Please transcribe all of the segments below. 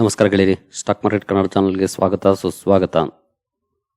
ನಮಸ್ಕಾರ ಗೆಳೆಯರಿ. Stock market Kannada ಚಾನಲ್ಗೆ ಸ್ವಾಗತ, ಸುಸ್ವಾಗತ.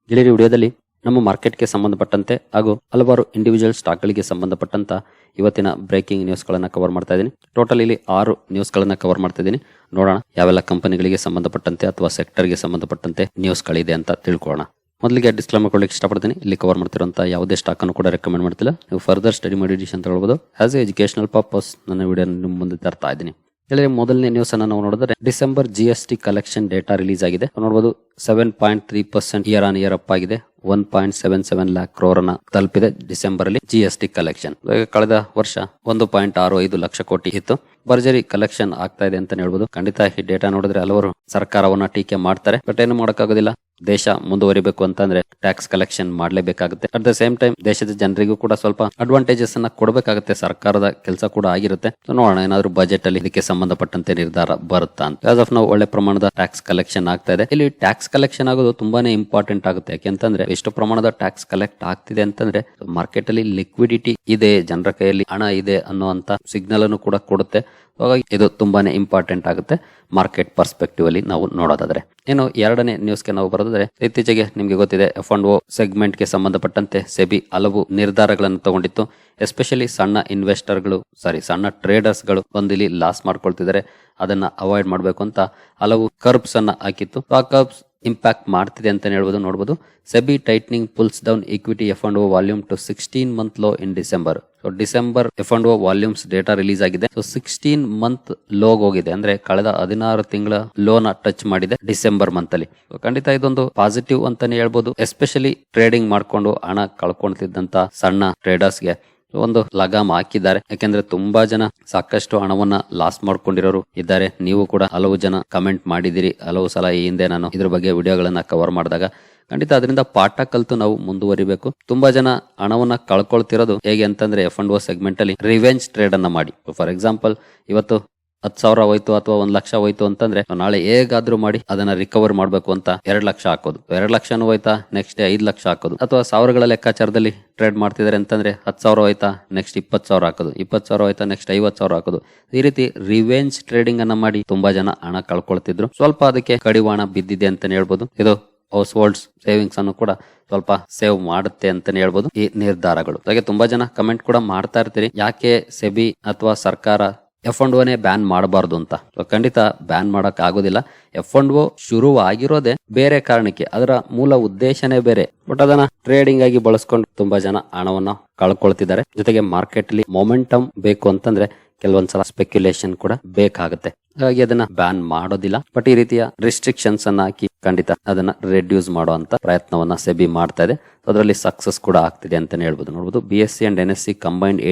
ಗೆಳೆಯರಿ, ವಿಡಿಯೋದಲ್ಲಿ ನಮ್ಮ ಮಾರ್ಕೆಟ್ಗೆ ಸಂಬಂಧಪಟ್ಟಂತೆ ಹಾಗೂ ಹಲವಾರು ಇಂಡಿವಿಜುವಲ್ ಸ್ಟಾಕ್ಗಳಿಗೆ ಸಂಬಂಧಪಟ್ಟಂತ ಇವತ್ತಿನ ಬ್ರೇಕಿಂಗ್ ನ್ಯೂಸ್ಗಳನ್ನು ಕವರ್ ಮಾಡ್ತಾ ಇದ್ದೀನಿ. ಟೋಟಲ್ ಇಲ್ಲಿ ಆರು ನ್ಯೂಸ್ಗಳನ್ನು ಕವರ್ ಮಾಡ್ತಾ ಇದ್ದೀನಿ. ನೋಡೋಣ ಯಾವೆಲ್ಲ ಕಂಪನಿಗಳಿಗೆ ಸಂಬಂಧಪಟ್ಟಂತೆ ಅಥವಾ ಸೆಕ್ಟರ್ಗೆ ಸಂಬಂಧಪಟ್ಟಂತೆ ನ್ಯೂಸ್ಗಳಿದೆ ಅಂತ ತಿಳ್ಕೊಳ್ಳೋಣ. ಮೊದಲಿಗೆ ಡಿಸ್ಕ್ಲೇಮರ್ ಕೊಡ್ಲಿಕ್ಕೆ ಇಷ್ಟಪಡ್ತೀನಿ. ಇಲ್ಲಿ ಕವರ್ ಮಾಡ್ತಿರುವಂತಹ ಯಾವುದೇ ಸ್ಟಾಕ್ ಅನ್ನು ಕೂಡ ರೆಕಮೆಂಡ್ ಮಾಡ್ತಿಲ್ಲ. ನೀವು ಫರ್ದರ್ ಸ್ಟಡಿ ಮಾಡಿ ಅಂತ ಹೇಳ್ಬೋದು ಆಸ್ ಎ ಎಜುಕೇಶನಲ್ ಪರ್ಪಸ್ ನನ್ನ ವಿಡಿಯೋ ನಿಮ್ಮ ಮುಂದೆ ತರ್ತಾ ಇದ್ದೀನಿ. ಇಲ್ಲಿ ಮೊದಲನೇ ನ್ಯೂಸ್ ಅನ್ನ ನಾವು ನೋಡಿದ್ರೆ December G S T collection data release ಆಗಿದೆ. ನೋಡಬಹುದು seven point three percent year on year up ಆಗಿದೆ. One point seven seven lakh crore ಅನ್ನ ತಲುಪಿದೆ ಡಿಸೆಂಬರ್ ಅಲ್ಲಿ ಜಿ ಎಸ್ ಟಿ ಕಲೆಕ್ಷನ್ ಕಳೆದ ವರ್ಷ ಒಂದು ಪಾಯಿಂಟ್ ಆರು ಐದು ಲಕ್ಷ ಕೋಟಿ ಇತ್ತು. ಭರ್ಜರಿ ಕಲೆಕ್ಷನ್ ಆಗ್ತಾ ಇದೆ ಅಂತ ಹೇಳ್ಬೋದು. ಖಂಡಿತ ಈ ಡೇಟಾ ನೋಡಿದ್ರೆ ಹಲವರು ಸರ್ಕಾರವನ್ನ ಟೀಕೆ ಮಾಡ್ತಾರೆ, ಬಟ್ ಏನು ಮಾಡೋಕ್ಕಾಗೋದಿಲ್ಲ. ದೇಶ ಮುಂದುವರಿಬೇಕು ಅಂತಂದ್ರೆ ಟ್ಯಾಕ್ಸ್ ಕಲೆಕ್ಷನ್ ಮಾಡಲೇಬೇಕಾಗುತ್ತೆ. ಅಟ್ ದ ಸೇಮ್ ಟೈಮ್ ದೇಶದ ಜನರಿಗೂ ಕೂಡ ಸ್ವಲ್ಪ ಅಡ್ವಾಂಟೇಜಸ್ ಅನ್ನ ಕೊಡಬೇಕಾಗುತ್ತೆ. ಸರ್ಕಾರದ ಕೆಲಸ ಕೂಡ ಆಗಿರುತ್ತೆ. ನೋಡೋಣ, ಏನಾದ್ರು ಬಜೆಟ್ ಅಲ್ಲಿ ಇದಕ್ಕೆ ಸಂಬಂಧಪಟ್ಟಂತೆ ನಿರ್ಧಾರ ಬರುತ್ತಾ ಅಂತ. ಆಸ್ ಆಫ್ ನಾವು ಒಳ್ಳೆ ಪ್ರಮಾಣದ ಟ್ಯಾಕ್ಸ್ ಕಲೆಕ್ಷನ್ ಆಗ್ತಾ ಇದೆ. ಇಲ್ಲಿ ಟ್ಯಾಕ್ಸ್ ಕಲೆಕ್ಷನ್ ಆಗೋದು ತುಂಬಾನೇ ಇಂಪಾರ್ಟೆಂಟ್ ಆಗುತ್ತೆ. ಯಾಕೆಂತಂದ್ರೆ ಎಷ್ಟು ಪ್ರಮಾಣದ ಟ್ಯಾಕ್ಸ್ ಕಲೆಕ್ಟ್ ಆಗ್ತಿದೆ ಅಂತಂದ್ರೆ ಮಾರ್ಕೆಟ್ ಅಲ್ಲಿ ಲಿಕ್ವಿಡಿಟಿ ಇದೆ, ಜನರ ಕೈಯಲ್ಲಿ ಹಣ ಇದೆ ಅನ್ನುವಂತ ಸಿಗ್ನಲ್ ಅನ್ನು ಕೂಡ ಕೊಡುತ್ತೆ. ಹಾಗಾಗಿ ಇದು ತುಂಬಾನೇ ಇಂಪಾರ್ಟೆಂಟ್ ಆಗುತ್ತೆ ಮಾರ್ಕೆಟ್ ಪರ್ಸ್ಪೆಕ್ಟಿವ್ ಅಲ್ಲಿ ನಾವು ನೋಡೋದಾದ್ರೆ. ಏನು ಎರಡನೇ ನ್ಯೂಸ್ಗೆ ನಾವು ಬರೋದಾದ್ರೆ, ಇತ್ತೀಚೆಗೆ ನಿಮಗೆ ಗೊತ್ತಿದೆ ಎಫ್ ಅಂಡ್ ಓ ಸೆಗ್ಮೆಂಟ್ಗೆ ಸಂಬಂಧಪಟ್ಟಂತೆ ಸೆಬಿ ಹಲವು ನಿರ್ಧಾರಗಳನ್ನು ತಗೊಂಡಿತ್ತು. ಎಸ್ಪೆಷಲಿ ಸಣ್ಣ ಇನ್ವೆಸ್ಟರ್ಗಳು ಸಾರಿ ಸಣ್ಣ ಟ್ರೇಡರ್ಸ್ಗಳು ಇಲ್ಲಿ ಲಾಸ್ ಮಾಡ್ಕೊಳ್ತಿದ್ದಾರೆ. ಅದನ್ನ ಅವಾಯ್ಡ್ ಮಾಡಬೇಕು ಅಂತ ಹಲವು ಕರ್ಬ್ಸ್ ಅನ್ನ ಹಾಕಿತ್ತು. ಆ ಕರ್ಬ್ಸ್ ಇಂಪ್ಯಾಕ್ಟ್ ಮಾಡ್ತಿದೆ ಅಂತ ಹೇಳ್ಬೋದು ನೋಡಬಹುದು SEBI tightening pulls down equity F and O volume to sixteen month low in December so December F and O volumes data release ಆಗಿದೆ. ಸೊ ಸಿಕ್ಸ್ಟೀನ್ ಮಂತ್ ಲೋಗ್ ಹೋಗಿದೆ. ಅಂದ್ರೆ ಕಳೆದ ಹದಿನಾರು ತಿಂಗಳ ಲೋನ ಟಚ್ ಮಾಡಿದೆ ಡಿಸೆಂಬರ್ ಮಂತ್ ಅಲ್ಲಿ. ಖಂಡಿತ ಇದೊಂದು ಪಾಸಿಟಿವ್ ಅಂತಾನೆ ಹೇಳ್ಬೋದು. ಎಸ್ಪೆಷಲಿ ಟ್ರೇಡಿಂಗ್ ಮಾಡ್ಕೊಂಡು ಹಣ ಕಳ್ಕೊಳ್ತಿದ್ದಂತ ಸಣ್ಣ ಟ್ರೇಡರ್ಸ್ಗೆ ಒಂದು ಲಗಾಮ್ ಹಾಕಿದ್ದಾರೆ. ಯಾಕೆಂದ್ರೆ ತುಂಬಾ ಜನ ಸಾಕಷ್ಟು ಹಣವನ್ನ ಲಾಸ್ ಮಾಡ್ಕೊಂಡಿರೋರು ಇದ್ದಾರೆ. ನೀವು ಕೂಡ ಹಲವು ಜನ ಕಮೆಂಟ್ ಮಾಡಿದಿರಿ ಹಲವು ಸಲ ಈ ಹಿಂದೆ ನಾನು ಇದ್ರ ಬಗ್ಗೆ ವಿಡಿಯೋಗಳನ್ನ ಕವರ್ ಮಾಡಿದಾಗ ಖಂಡಿತ ಅದರಿಂದ ಪಾಠ ಕಲ್ತು ನಾವು ಮುಂದುವರಿಬೇಕು. ತುಂಬಾ ಜನ ಹಣವನ್ನ ಕಳ್ಕೊಳ್ತಿರೋದು ಹೇಗೆ ಅಂತಂದ್ರೆ ಎಫ್ ಅಂಡ್ ಓ ಸೆಗ್ಮೆಂಟ್ ಅಲ್ಲಿ ರಿವೆಂಜ್ ಟ್ರೇಡ್ ಅನ್ನ ಮಾಡಿ. ಫಾರ್ ಎಕ್ಸಾಂಪಲ್ ಇವತ್ತು ಹತ್ತು ಸಾವಿರ ಹೋಯ್ತು ಅಥವಾ ಒಂದ್ ಲಕ್ಷ ಹೋಯ್ತು ಅಂತಂದ್ರೆ ನಾಳೆ ಹೇಗಾದ್ರೂ ಮಾಡಿ ಅದನ್ನ ರಿಕವರ್ ಮಾಡ್ಬೇಕು ಅಂತ ಎರಡ್ ಲಕ್ಷ ಹಾಕೋದು. ಎರಡ್ ಲಕ್ಷನೂ ಹೋಯ್ತಾ ನೆಕ್ಸ್ಟ್ ಐದ್ ಲಕ್ಷ ಹಾಕೋದು. ಅಥವಾ ಸಾವಿರಗಳ ಲೆಕ್ಕಾಚಾರದಲ್ಲಿ ಟ್ರೇಡ್ ಮಾಡ್ತಿದ್ದಾರೆ ಅಂತಂದ್ರೆ ಹತ್ತು ಸಾವಿರ ಹೋಯ್ತಾ ನೆಕ್ಸ್ಟ್ ಇಪ್ಪತ್ತು ಸಾವಿರ ಹಾಕೋದು. ಇಪ್ಪತ್ತು ಸಾವಿರ ಹೋಯ್ತಾ ನೆಕ್ಸ್ಟ್ ಐವತ್ತು ಸಾವಿರ ಹಾಕೋದು. ಈ ರೀತಿ ರಿವೆಂಜ್ ಟ್ರೇಡಿಂಗ್ ಅನ್ನ ಮಾಡಿ ತುಂಬಾ ಜನ ಹಣ ಕಳ್ಕೊಳ್ತಿದ್ರು. ಸ್ವಲ್ಪ ಅದಕ್ಕೆ ಕಡಿವಾಣ ಬಿದ್ದಿದೆ ಅಂತಾನೆ ಹೇಳ್ಬೋದು. ಇದು ಹೌಸ್ ಹೋಲ್ಡ್ಸ್ ಸೇವಿಂಗ್ಸ್ ಅನ್ನು ಕೂಡ ಸ್ವಲ್ಪ ಸೇವ್ ಮಾಡುತ್ತೆ ಅಂತಾನೆ ಹೇಳ್ಬೋದು ಈ ನಿರ್ಧಾರಗಳು. ಹಾಗೆ ತುಂಬಾ ಜನ ಕಮೆಂಟ್ ಕೂಡ ಮಾಡ್ತಾ ಇರ್ತೀರಿ. ಯಾಕೆ ಸೆಬಿ ಅಥವಾ ಸರ್ಕಾರ ಎಫ್ ಅಂಡ್ ಓನೇ ಬ್ಯಾನ್ ಮಾಡಬಾರ್ದು ಅಂತ. ಖಂಡಿತ ಬ್ಯಾನ್ ಮಾಡಕ್ ಆಗೋದಿಲ್ಲ. ಎಫ್ ಅಂಡ್ ಓ ಶುರು ಆಗಿರೋದೇ ಬೇರೆ ಕಾರಣಕ್ಕೆ. ಅದರ ಮೂಲ ಉದ್ದೇಶನೇ ಬೇರೆ. ಬಟ್ ಅದನ್ನ ಟ್ರೇಡಿಂಗ್ ಆಗಿ ಬಳಸ್ಕೊಂಡು ತುಂಬಾ ಜನ ಹಣವನ್ನ ಕಳ್ಕೊಳ್ತಿದ್ದಾರೆ. ಜೊತೆಗೆ ಮಾರ್ಕೆಟ್ ಅಲ್ಲಿ ಮೊಮೆಂಟಮ್ ಬೇಕು ಅಂತಂದ್ರೆ ಕೆಲವೊಂದ್ಸಲ ಸ್ಪೆಕ್ಯುಲೇಷನ್ ಕೂಡ ಬೇಕಾಗುತ್ತೆ. ಹಾಗಾಗಿ ಅದನ್ನ ಬ್ಯಾನ್ ಮಾಡೋದಿಲ್ಲ. ಬಟ್ ಈ ರೀತಿಯ ರಿಸ್ಟ್ರಿಕ್ಷನ್ಸ್ ಅನ್ನ ಹಾಕಿ ಖಂಡಿತ ಅದನ್ನ ರೆಡ್ಯೂಸ್ ಮಾಡುವಂತ ಪ್ರಯತ್ನವನ್ನ ಸೆಬಿ ಮಾಡ್ತಾ ಇದೆ. ಅದರಲ್ಲಿ ಸಕ್ಸಸ್ ಕೂಡ ಆಗ್ತಿದೆ ಅಂತಾನೆ ಹೇಳ್ಬೋದು. ನೋಡಬಹುದು B S E and N S E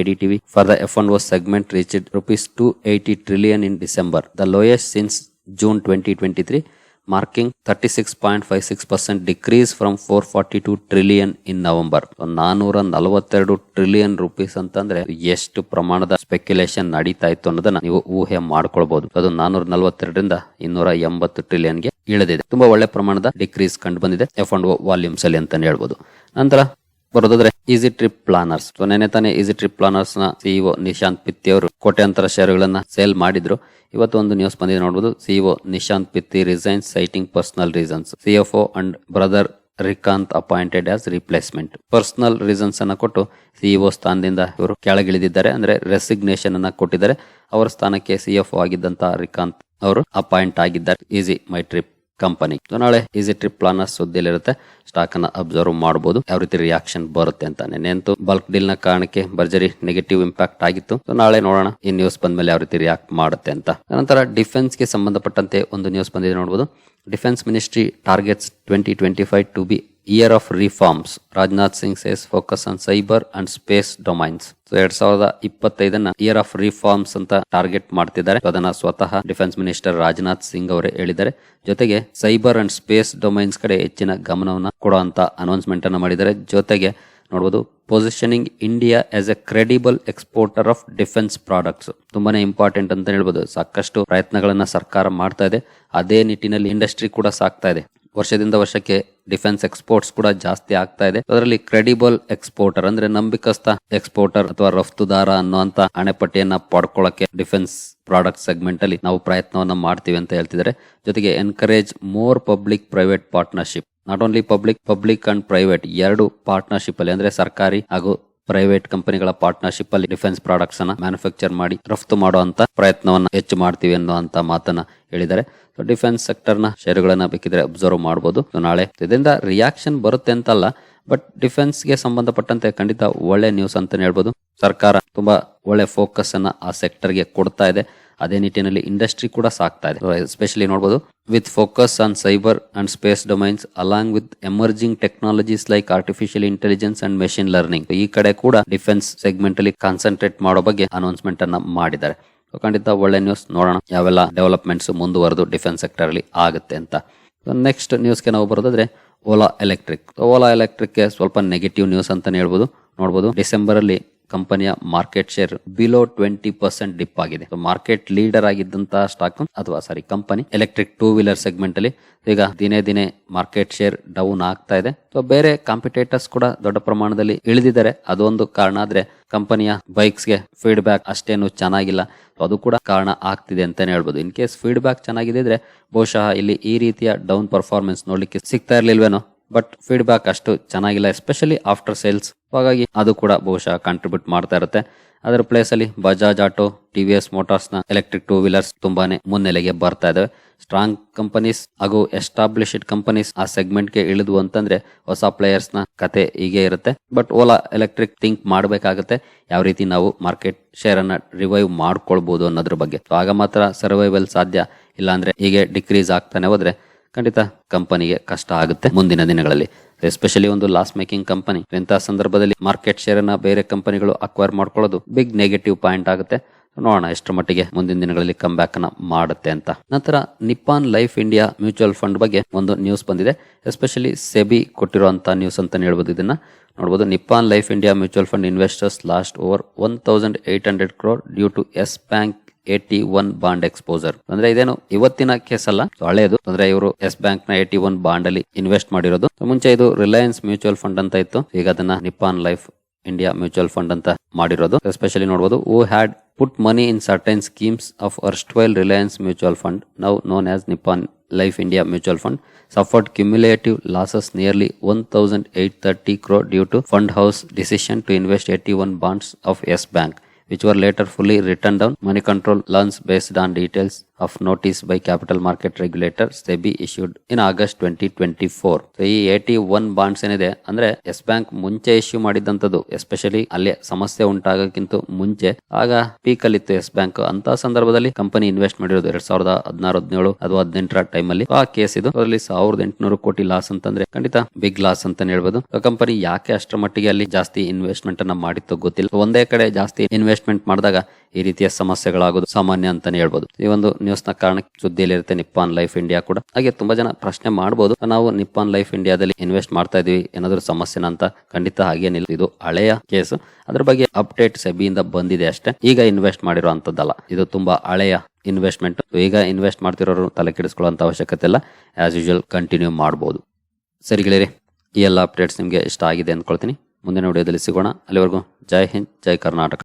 AD TV for the F and O segment reach rupees two eighty trillion in December the lowest since June twenty twenty three marking thirty six point five six percent decrease from four forty two trillion in November ನಾನೂರ ನಲವತ್ತೆರಡು trillion rupees ಅಂತಂದ್ರೆ ಎಷ್ಟು ಪ್ರಮಾಣದ speculation ನಡೀತಾ ಇತ್ತು ಅನ್ನೋದನ್ನ ನೀವು ಊಹೆ ಮಾಡ್ಕೊಳ್ಬಹುದು ಅದು ನಾನೂರ ನಲವತ್ತೆರಡರಿಂದ ಇನ್ನೂರ ಎಂಬತ್ತು ಟ್ರಿಲಿಯನ್ಗೆ ಇಳಿದಿದೆ. ತುಂಬಾ ಒಳ್ಳೆ ಪ್ರಮಾಣದ ಡಿಕ್ರೀಸ್ ಕಂಡು ಬಂದಿದೆ ಎಫ್ ಅಂಡ್ ವಾಲ್ಯೂಮ್ಸ್ ಅಲ್ಲಿ ಅಂತಾನೆ ಹೇಳ್ಬೋದು. ನಂತರ ಬರೋದಾದ್ರೆ ಈಸಿ ಟ್ರಿಪ್ ಪ್ಲಾನರ್ಸ್ ನೆನೆ ತಾನೇ ಈಸಿ ಟ್ರಿಪ್ ಪ್ಲಾನರ್ಸ್ನ ಸಿಇಒ ನಿಶಾಂತ್ ಪಿತ್ತಿ ಅವರು ಕೋಟ್ಯಾಂತರ ಷೇರುಗಳನ್ನ ಸೇಲ್ ಮಾಡಿದ್ರು. ಇವತ್ತು ಒಂದು ನ್ಯೂಸ್ ಬಂದಿದೆ ನೋಡಬಹುದು CEO Nishant Pitti resign citing personal reasons CFO and brother Rikant appointed as replacement personal reasons ಅನ್ನ ಕೊಟ್ಟು ಸಿಇಒ ಸ್ಥಾನದಿಂದ ಇವರು ಕೆಳಗಿಳಿದಿದ್ದಾರೆ. ಅಂದ್ರೆ ರೆಸಿಗ್ನೇಷನ್ ಅನ್ನ ಕೊಟ್ಟಿದ್ದಾರೆ. ಅವರ ಸ್ಥಾನಕ್ಕೆ ಸಿಎಫ್ಒ ಆಗಿದ್ದಂತಹ ರಿಕಾಂತ್ ಅವರು ಅಪಾಯಿಂಟ್ ಆಗಿದ್ದಾರೆ. ಈಸಿ ಮೈ ಟ್ರಿಪ್ ಕಂಪನಿ ನಾಳೆ ಈಸಿ ಟ್ರಿಪ್ ಪ್ಲಾನ್ ಸುದ್ದಿಯಲ್ಲಿರುತ್ತೆ. ಸ್ಟಾಕ್ ಅನ್ನ ಅಬ್ಸರ್ವ್ ಮಾಡಬಹುದು ಯಾವ ರೀತಿ ರಿಯಾಕ್ಷನ್ ಬರುತ್ತೆ ಅಂತ ನೆನೆಂತು ಬಲ್ಕ್ ಡೀಲ್ನ ಕಾರಣಕ್ಕೆ ಭರ್ಜರಿ ನೆಗೆಟಿವ್ ಇಂಪ್ಯಾಕ್ಟ್ ಆಗಿತ್ತು. ನಾಳೆ ನೋಡೋಣ ಈ ನ್ಯೂಸ್ ಬಂದ ಮೇಲೆ ಯಾವ ರೀತಿ ರಿಯಾಕ್ಟ್ ಮಾಡುತ್ತೆ ಅಂತ. ನಂತರ ಡಿಫೆನ್ಸ್ಗೆ ಸಂಬಂಧಪಟ್ಟಂತೆ ಒಂದು ನ್ಯೂಸ್ ಬಂದಿದೆ ನೋಡಬಹುದು defence ministry targets twenty twenty five to be year of reforms Rajnath Singh says focus on cyber and space domains so ಎರಡ್ ಸಾವಿರದ ಇಪ್ಪತ್ತೈದನ್ನ ಇಯರ್ ಆಫ್ ರಿಫಾರ್ಮ್ಸ್ ಅಂತ ಟಾರ್ಗೆಟ್ ಮಾಡ್ತಿದ್ದಾರೆ. ಅದನ್ನ ಸ್ವತಃ ಡಿಫೆನ್ಸ್ ಮಿನಿಸ್ಟರ್ ರಾಜನಾಥ್ ಸಿಂಗ್ ಅವರೇ ಹೇಳಿದ್ದಾರೆ. ಜೊತೆಗೆ ಸೈಬರ್ ಅಂಡ್ ಸ್ಪೇಸ್ ಡೊಮೈನ್ಸ್ ಕಡೆ ಹೆಚ್ಚಿನ ಗಮನವನ್ನ ಕೊಡುವಂತ ಅನೌನ್ಸ್ಮೆಂಟ್ ಅನ್ನು ಮಾಡಿದ್ದಾರೆ. ಜೊತೆಗೆ ನೋಡಬಹುದು positioning India as a credible exporter of defence products ತುಂಬಾನೇ ಇಂಪಾರ್ಟೆಂಟ್ ಅಂತ ಹೇಳ್ಬೋದು. ಸಾಕಷ್ಟು ಪ್ರಯತ್ನಗಳನ್ನ ಸರ್ಕಾರ ಮಾಡ್ತಾ ಇದೆ. ಅದೇ ನಿಟ್ಟಿನಲ್ಲಿ ಇಂಡಸ್ಟ್ರಿ ಕೂಡ ಸಾಕ್ತಾ ಇದೆ. ವರ್ಷದಿಂದ ವರ್ಷಕ್ಕೆ ಡಿಫೆನ್ಸ್ ಎಕ್ಸ್ಪೋರ್ಟ್ಸ್ ಕೂಡ ಜಾಸ್ತಿ ಆಗ್ತಾ ಇದೆ. ಅದರಲ್ಲಿ ಕ್ರೆಡಿಬಲ್ ಎಕ್ಸ್ಪೋರ್ಟರ್ ಅಂದ್ರೆ ನಂಬಿಕಸ್ಥ ಎಕ್ಸ್ಪೋರ್ಟರ್ ಅಥವಾ ರಫ್ತುದಾರ ಅನ್ನುವಂತ ಹಣೆಪಟ್ಟಿಯನ್ನ ಪಡ್ಕೊಳ್ಳಕ್ಕೆ ಡಿಫೆನ್ಸ್ ಪ್ರಾಡಕ್ಟ್ ಸೆಗ್ಮೆಂಟ್ ಅಲ್ಲಿ ನಾವು ಪ್ರಯತ್ನವನ್ನ ಮಾಡ್ತೀವಿ ಅಂತ ಹೇಳ್ತಿದ್ದಾರೆ. ಜೊತೆಗೆ encourage more public private partnership. Not only public public and private ಎರಡು ಪಾರ್ಟ್ನರ್ಶಿಪ್ ಅಲ್ಲಿ ಅಂದ್ರೆ ಸರ್ಕಾರಿ ಹಾಗೂ ಪ್ರೈವೇಟ್ ಕಂಪನಿಗಳ ಪಾರ್ಟ್ನರ್ಶಿಪ್ ಅಲ್ಲಿ ಡಿಫೆನ್ಸ್ ಪ್ರಾಡಕ್ಟ್ಸ್ ಅನ್ನ ಮ್ಯಾನುಫ್ಯಾಕ್ಚರ್ ಮಾಡಿ ರಫ್ತು ಮಾಡುವಂತ ಪ್ರಯತ್ನವನ್ನ ಹೆಚ್ಚು ಮಾಡ್ತೀವಿ ಅನ್ನುವಂತ ಮಾತನ್ನ ಹೇಳಿದ್ದಾರೆ. ಡಿಫೆನ್ಸ್ ಸೆಕ್ಟರ್ನ ಷೇರುಗಳನ್ನ ಬೇಕಿದ್ರೆ ಅಬ್ಸರ್ವ್ ಮಾಡಬಹುದು ನಾಳೆ ಇದರಿಂದ ರಿಯಾಕ್ಷನ್ ಬರುತ್ತೆ ಅಂತಲ್ಲ ಬಟ್ ಡಿಫೆನ್ಸ್ಗೆ ಸಂಬಂಧಪಟ್ಟಂತೆ ಖಂಡಿತ ಒಳ್ಳೆ ನ್ಯೂಸ್ ಅಂತಾನೆ ಹೇಳ್ಬೋದು. ಸರ್ಕಾರ ತುಂಬಾ ಒಳ್ಳೆ ಫೋಕಸ್ ಅನ್ನ ಆ ಸೆಕ್ಟರ್ಗೆ ಕೊಡ್ತಾ ಇದೆ. ಅದೇ ನಿಟ್ಟಿನಲ್ಲಿ ಇಂಡಸ್ಟ್ರಿ ಕೂಡ ಸಾಕ್ತಾ ಇದೆ. ಎಸ್ಪೆಷಲಿ ನೋಡಬಹುದು with focus on cyber and space domains along with emerging technologies like artificial intelligence and machine learning ಈ ಕಡೆ ಕೂಡ ಡಿಫೆನ್ಸ್ ಸೆಗ್ಮೆಂಟ್ ಅಲ್ಲಿ ಕಾನ್ಸಂಟ್ರೇಟ್ ಮಾಡೋ ಬಗ್ಗೆ ಅನೌನ್ಸ್ಮೆಂಟ್ ಅನ್ನ ಮಾಡಿದ್ದಾರೆ. ಖಂಡಿತ ಒಳ್ಳೆ ನ್ಯೂಸ್ ನೋಡೋಣ. ಯಾವೆಲ್ಲ ಡೆವಲಪ್ಮೆಂಟ್ಸ್ ಮುಂದುವರೆದು ಡಿಫೆನ್ಸ್ ಸೆಕ್ಟರ್ ಅಲ್ಲಿ ಆಗುತ್ತೆ ಅಂತ. ನೆಕ್ಸ್ಟ್ ನ್ಯೂಸ್ಗೆ ನಾವು ಬರೋದಾದ್ರೆ ಓಲಾ ಎಲೆಕ್ಟ್ರಿಕ್ ಓಲಾ ಎಲೆಕ್ಟ್ರಿಕ್ಗೆ ಸ್ವಲ್ಪ ನೆಗೆಟಿವ್ ನ್ಯೂಸ್ ಅಂತಾನೆ ಹೇಳ್ಬೋದು. ನೋಡ್ಬೋದು ಡಿಸೆಂಬರ್ ಅಲ್ಲಿ ಕಂಪನಿಯ market share below twenty percent dip ಆಗಿದೆ. ಮಾರ್ಕೆಟ್ ಲೀಡರ್ ಆಗಿದ್ದಂತಹ ಸ್ಟಾಕ್ ಅಥವಾ sorry company electric two wheeler segment ಅಲ್ಲಿ ಈಗ ದಿನೇ ದಿನೇ ಮಾರ್ಕೆಟ್ ಶೇರ್ ಡೌನ್ ಆಗ್ತಾ ಇದೆ. ಬೇರೆ ಕಾಂಪಿಟೇಟರ್ಸ್ ಕೂಡ ದೊಡ್ಡ ಪ್ರಮಾಣದಲ್ಲಿ ಇಳಿದಿದ್ದಾರೆ. ಅದೊಂದು ಕಾರಣ ಆದ್ರೆ ಕಂಪನಿಯ ಬೈಕ್ಸ್ಗೆ ಫೀಡ್ಬ್ಯಾಕ್ ಅಷ್ಟೇನು ಚೆನ್ನಾಗಿಲ್ಲ. ಅದು ಕೂಡ ಕಾರಣ ಆಗ್ತಿದೆ ಅಂತಾನೆ ಹೇಳ್ಬೋದು. ಇನ್ ಕೇಸ್ ಫೀಡ್ಬ್ಯಾಕ್ ಚೆನ್ನಾಗಿದೆ ಬಹುಶಃ ಇಲ್ಲಿ ಈ ರೀತಿಯ ಡೌನ್ ಪರ್ಫಾರ್ಮೆನ್ಸ್ ನೋಡ್ಲಿಕ್ಕೆ ಸಿಗ್ತಾ ಇರ್ಲಿಲ್ವೇನೋ? ಬಟ್ ಫೀಡ್ಬ್ಯಾಕ್ ಅಷ್ಟು ಚೆನ್ನಾಗಿಲ್ಲ ಎಸ್ಪೆಷಲಿ ಆಫ್ಟರ್ ಸೇಲ್ಸ್ ಹಾಗಾಗಿ ಅದು ಕೂಡ ಬಹುಶಃ ಕಾಂಟ್ರಿಬ್ಯೂಟ್ ಮಾಡ್ತಾ ಇರುತ್ತೆ. ಅದರ ಪ್ಲೇಸ್ ಅಲ್ಲಿ Bajaj auto T V S ಮೋಟಾರ್ಸ್ನ electric two wheelers ತುಂಬಾನೇ ಮುನ್ನೆಲೆಗೆ ಬರ್ತಾ ಇದಾವೆ. ಸ್ಟ್ರಾಂಗ್ ಕಂಪನೀಸ್ ಹಾಗೂ ಎಸ್ಟಾಬ್ಲಿಷ್ಡ್ ಕಂಪನೀಸ್ ಆ ಸೆಗ್ಮೆಂಟ್ಗೆ ಇಳಿದು ಅಂತಂದ್ರೆ ಹೊಸ ಪ್ಲೇಯರ್ಸ್ನ ಕತೆ ಹೀಗೆ ಇರುತ್ತೆ. ಬಟ್ ಓಲಾ ಎಲೆಕ್ಟ್ರಿಕ್ ಥಿಂಕ್ ಮಾಡಬೇಕಾಗುತ್ತೆ. ಯಾವ ರೀತಿ ನಾವು ಮಾರ್ಕೆಟ್ ಶೇರ್ ಅನ್ನ ರಿವೈವ್ ಮಾಡ್ಕೊಳ್ಬಹುದು ಅನ್ನೋದ್ರ ಬಗ್ಗೆ. ಆಗ ಮಾತ್ರ ಸರ್ವೈವಲ್ ಸಾಧ್ಯ. ಇಲ್ಲಾಂದ್ರೆ ಹೀಗೆ ಡಿಕ್ರೀಸ್ ಆಗ್ತಾನೆ ಹೋದ್ರೆ ಖಂಡಿತ ಕಂಪನಿಗೆ ಕಷ್ಟ ಆಗುತ್ತೆ ಮುಂದಿನ ದಿನಗಳಲ್ಲಿ. ಎಸ್ಪೆಷಲಿ ಒಂದು ಲಾಸ್ ಮೇಕಿಂಗ್ ಕಂಪನಿ ಇಂತಹ ಸಂದರ್ಭದಲ್ಲಿ ಮಾರ್ಕೆಟ್ ಶೇರ್ ಅನ್ನ ಬೇರೆ ಕಂಪನಿಗಳು ಅಕ್ವೈರ್ ಮಾಡ್ಕೊಳ್ಳೋದು ಬಿಗ್ ನೆಗೆಟಿವ್ ಪಾಯಿಂಟ್ ಆಗುತ್ತೆ. ನೋಡೋಣ ಎಷ್ಟರ ಮಟ್ಟಿಗೆ ಮುಂದಿನ ದಿನಗಳಲ್ಲಿ ಕಮ್ ಬ್ಯಾಕ್ ಅನ್ನ ಮಾಡುತ್ತೆ ಅಂತ. ನಂತರ Nippon Life India Mutual Fund ಬಗ್ಗೆ ಒಂದು ನ್ಯೂಸ್ ಬಂದಿದೆ. ಎಸ್ಪೆಷಲಿ ಸೆಬಿ ಕೊಟ್ಟಿರುವಂತಹ ನ್ಯೂಸ್ ಅಂತ ಹೇಳ್ಬೋದು ಇದನ್ನ. ನೋಡಬಹುದು Nippon Life India Mutual Fund investors lost over one thousand eight hundred crore due to Yes Bank AT one bond exposure ಅಂದ್ರೆ ಇದೇನು ಇವತ್ತಿನ ಕೇಸ್ ಅಲ್ಲ ಹಳೆಯದು ಅಂದ್ರೆ ಇವರು ಎಸ್ ಬ್ಯಾಂಕ್ನ ಏಟಿ ಒನ್ ಬಾಂಡ್ ಅಲ್ಲಿ ಇನ್ವೆಸ್ಟ್ ಮಾಡಿರೋದು. ಮುಂಚೆ ಇದು ರಿಲಯನ್ಸ್ ಮ್ಯೂಚುವಲ್ ಫಂಡ್ ಅಂತ ಇತ್ತು. ಈಗ ಅದನ್ನ Nippon Life India Mutual Fund ಅಂತ ಮಾಡಿರೋದು. ಎಸ್ಪೆಷಲಿ ನೋಡಬಹುದು who had put money in certain schemes of erstwhile Reliance Mutual Fund, now known as Nippon Life India Mutual Fund. Suffered cumulative losses nearly one thousand eight nearly 1830 crore due to fund house decision to invest 81 bonds of yes bank which were later fully written down. Money control learns based on details of notice by capital market regulator SEBI issued in August 2024 so ಈ eighty one bonds ಏನಿದೆ, ಅಂದ್ರೆ Yes Bank ಮುಂಚೆ issue ಮಾಡಿದಂತದ್ದು especially ಅಲ್ಲಿ ಸಮಸ್ಯೆ ಉಂಟಾಗಕ್ಕಿಂತ ಮುಂಚೆ. ಆಗ peak ಅಲ್ಲಿ ಇತ್ತು ಎಸ್ ಬ್ಯಾಂಕ್ ಅಂತ ಸಂದರ್ಭದಲ್ಲಿ ಕಂಪನಿ ಇನ್ವೆಸ್ಟ್ ಮಾಡಿರೋದು ಎರಡ್ ಸಾವಿರದ ಹದಿನಾರು, ಹದಿನೇಳು ಅಥವಾ ಹದಿನೆಂಟರ ಟೈಮ್ ಅಲ್ಲಿ. ಆ ಕೇಸ್ ಇದು. ಅದರಲ್ಲಿ ಸಾವಿರದ ಎಂಟುನೂರು ಕೋಟಿ ಲಾಸ್ ಅಂತಂದ್ರೆ ಖಂಡಿತ ಬಿಗ್ ಲಾಸ್ ಅಂತಾನೆ ಹೇಳ್ಬೋದು. ಕಂಪನಿ ಯಾಕೆ ಅಷ್ಟರ ಮಟ್ಟಿಗೆ ಅಲ್ಲಿ ಜಾಸ್ತಿ ಇನ್ವೆಸ್ಟ್ಮೆಂಟ್ ಅನ್ನ ಮಾಡಿತ್ತು ಗೊತ್ತಿಲ್ಲ. ಒಂದೇ ಕಡೆ ಜಾಸ್ತಿ ಇನ್ವೆಸ್ಟ್ಮೆಂಟ್ ಮಾಡಿದಾಗ ಈ ರೀತಿಯ ಸಮಸ್ಯೆಗಳಾಗೋದು ಸಾಮಾನ್ಯ ಅಂತಾನೆ ಹೇಳ್ಬೋದು. ಈ ಒಂದು ನ್ಯೂಸ್ನ ಕಾರಣ ಸುದ್ದಿಯಲ್ಲಿ ಇರುತ್ತೆ ನಿಪ್ಪಾನ್ ಲೈಫ್ ಇಂಡಿಯಾ ಕೂಡ. ಹಾಗೆ ತುಂಬಾ ಜನ ಪ್ರಶ್ನೆ ಮಾಡಬಹುದು ನಾವು ನಿಪ್ಪಾನ್ ಲೈಫ್ ಇಂಡಿಯಾದಲ್ಲಿ ಇನ್ವೆಸ್ಟ್ ಮಾಡ್ತಾ ಇದೀವಿ ಏನಾದ್ರು ಸಮಸ್ಯೆನ ಅಂತ ಖಂಡಿತ ಹಾಗೇನಿಲ್ಲ ಇದು ಹಳೆಯ ಕೇಸ್ ಅದ್ರ ಬಗ್ಗೆ ಅಪ್ಡೇಟ್ ಸೆಬಿಯಿಂದ ಬಂದಿದೆ ಅಷ್ಟೇ. ಈಗ ಇನ್ವೆಸ್ಟ್ ಮಾಡಿರೋ ಅಂತದ್ದಲ್ಲ ಇದು ತುಂಬಾ ಹಳೆಯ ಇನ್ವೆಸ್ಟ್ಮೆಂಟ್ ಈಗ ಇನ್ವೆಸ್ಟ್ ಮಾಡ್ತಿರೋರು ತಲೆ ಕೆಡಿಸ್ಕೊಳ್ಳುವಂತ ಅವಶ್ಯಕತೆ ಇಲ್ಲ. ಆಸ್ ಯೂಶುವಲ್ ಕಂಟಿನ್ಯೂ ಮಾಡಬಹುದು ಸರಿ ಗೆಳೆಯರಿ, ಈ ಎಲ್ಲ ಅಪ್ಡೇಟ್ಸ್ ನಿಮಗೆ ಇಷ್ಟ ಆಗಿದೆ ಅಂದ್ಕೊಳ್ತೀನಿ. ಮುಂದಿನ ವಿಡಿಯೋದಲ್ಲಿ ಸಿಗೋಣ. ಅಲ್ಲಿವರೆಗೂ ಜೈ ಹಿಂದ್, ಜೈ ಕರ್ನಾಟಕ.